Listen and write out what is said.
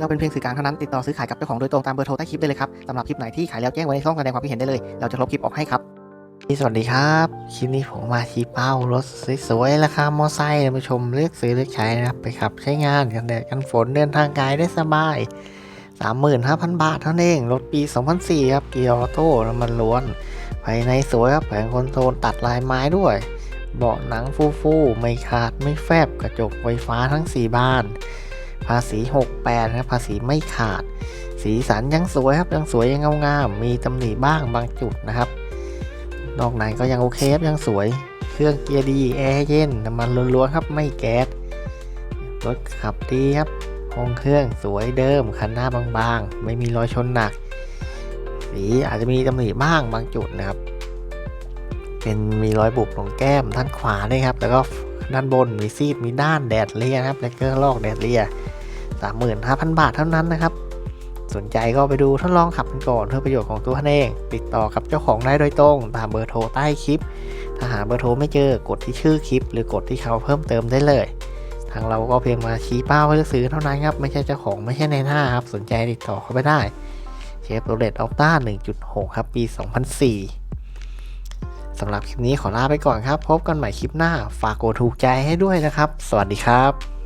เราเป็นเพียงสื่อกลางเท่านั้นติดต่อซื้อขายกับเจ้าของโดยตรงตามเบอร์โทรใต้คลิปได้เลยครับสำหรับคลิปไหนที่ขายแล้วแจ้งไว้ในช่องแสดงความคิดเห็นได้เลย เราจะลบคลิปออกให้ครับสวัสดีครับ คลิปนี้ผมมาชี้เป้ารถสวยๆราคามอไซค์ท่านผู้ชมเลือกซื้อเลือกใช้นะครับไปขับใช้งานกันแดดกันฝนเดินทางไกลได้สบาย 35,000 บาทเท่านั้นเองรถปี 2004 ครับเกียร์ออโต้น้ำมันล้วน ภายในสวยครับแผงคอนโซลตัดลายไม้ด้วย เบาะหนังฟูๆไม่ขาดไม่แฟบกระจกไฟฟ้าทั้ง 4 บาน ภาษี 68นะครับภาษีไม่ขาด สีสันยังสวยครับยังสวยยังเงางามมีตำหนิบ้างบางจุดนะครับ นอกในก็ยังโอเคครับยังสวย เครื่องเกียร์ดีแอร์เย็นน้ำมันล้วนๆครับไม่แก๊สรถขับดีครับห้องเครื่องสวยเดิมคันหน้าบางๆ ไม่มีรอยชนหนัก สีอาจจะมีตำหนิบ้างบางจุดนะครับ เป็นมีรอยบุบตรงแก้มด้านขวาด้วยครับ แล้วก็ด้านบนมีซีดมีด้านแดดเลียนะครับและก็ลอกแดดเลีย 35,000 บาทเท่านั้นนะครับ สนใจก็ไปดูทดลองขับกันก่อนเพื่อประโยชน์ของตัวท่านเอง ติดต่อกับเจ้าของได้โดยตรง ตามเบอร์โทรใต้คลิป ถ้าหาเบอร์โทรไม่เจอกดที่ชื่อคลิป หรือกดที่เขาเพิ่มเติมได้เลย ทางเราก็เพียงมาชี้เป้าให้เลือกซื้อเท่านั้นครับไม่ใช่เจ้าของไม่ใช่ในหน้าครับสนใจติดต่อเข้าไปได้เชฟโรเลตออฟต้า1.6 ครับปี 2004สำหรับคลิปนี้ขอลาไปก่อนครับ พบกันใหม่คลิปหน้า ฝากกดถูกใจให้ด้วยนะครับ สวัสดีครับ